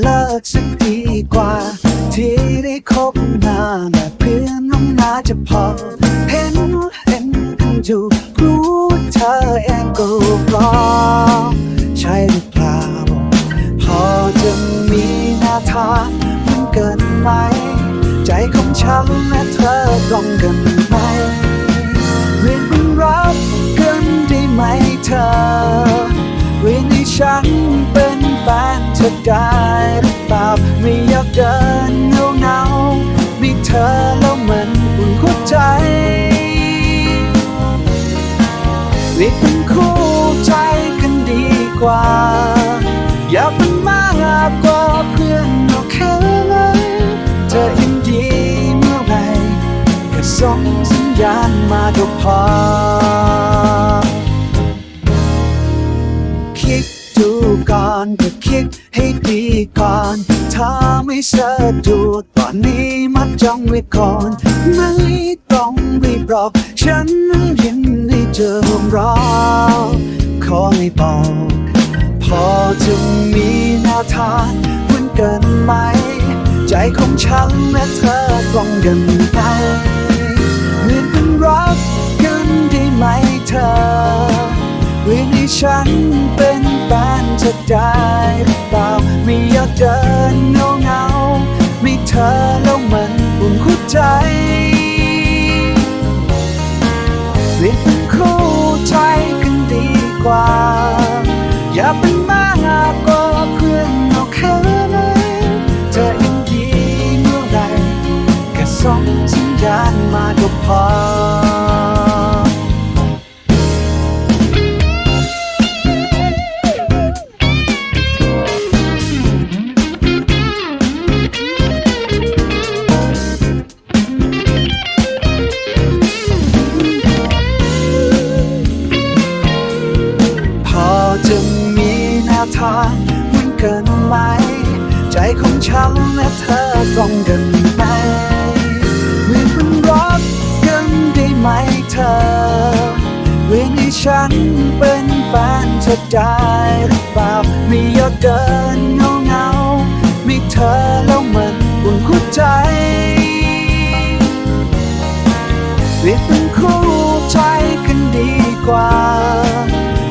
เลิกสักดีกว่า ที่ได้คบนานแต่เพื่อนน้องนาจะพอ นเธอได้หรือเปล่าไม่อยากเดินเงาเงามีเธอแล้วมันอุ่นหัวใจเรียกเป็นคู่ใจกันดีกว่า อย่าเป็นมากกว่าเพื่อนโอเคไหมเธอยินดีเมื่อไหรแค่ส่งสัญญาณมาก็พอ คิดให้ดีก่อนถ้าไม่สะดวกตอนนี้มัดจองไว้ก่อน ไม่ต้องรีบบอก ฉันยินดีจะร่วมรอขอให้บอก พอจะมีแนวทางเหมือนกันไหม ใจของฉันและเธอตรงกันไหมเหมือนเป็นรักกันได้ไหมเธอเรียนให้ฉัน ธอได้หรือเปล่าไม่อยากเดินเงาเงาไม่เธอแล้วมันอุ่นหัวใจเรียนเป็น ทางเหมือนกันไหม ใจของฉันและเธอตรงกันไหมเหมือนเป็นรักกันได้ไหมเธอเรียนให้ฉันเป็นแฟนเธอได้หรือเปล่าไม่อยากเดินเงาเงามีเธอแล้วมันอุ่นหัวใจเรียกเป็นคู่ใจกันดีกว่า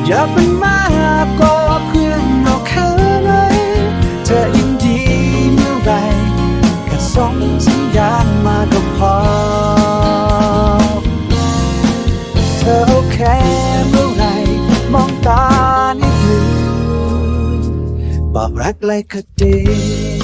อย่าเป็นมากกว่า บอกรักเลยก็ดี